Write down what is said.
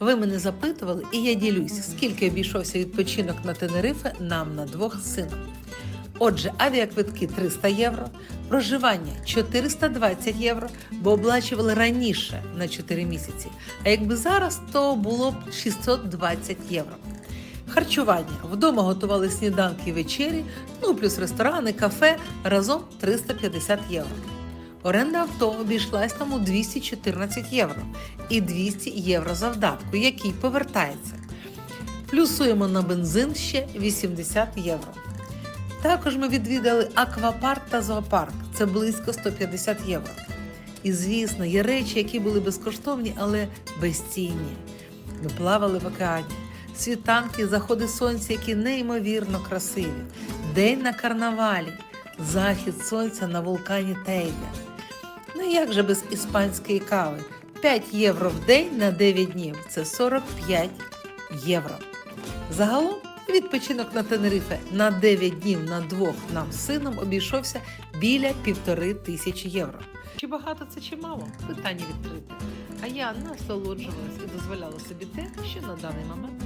Ви мене запитували, і я ділюсь, скільки обійшовся відпочинок на Тенерифе нам на двох з сином. Отже, авіаквитки 300 євро, проживання 420 євро, бо оплачували раніше на 4 місяці. А якби зараз, то було б 620 євро. Харчування вдома готували сніданки і вечері, ну плюс ресторани, кафе разом 350 євро. Оренда авто обійшлась нам у 214 євро і 200 євро завдатку, який повертається. Плюсуємо на бензин ще 80 євро. Також ми відвідали аквапарк та зоопарк. Це близько 150 євро. І звісно, є речі, які були безкоштовні, але безцінні. Ми плавали в океані, світанки, заходи сонця, які неймовірно красиві, день на карнавалі, захід сонця на вулкані Тейля. Ну як же без іспанської кави? 5 євро в день на 9 днів це 45 євро. Загалом відпочинок на Тенерифе на 9 днів на двох нам з сином обійшовся біля півтори тисячі євро. Чи багато це чи мало? Питання відкрите. А я насолоджувалась і дозволяла собі те, що на даний момент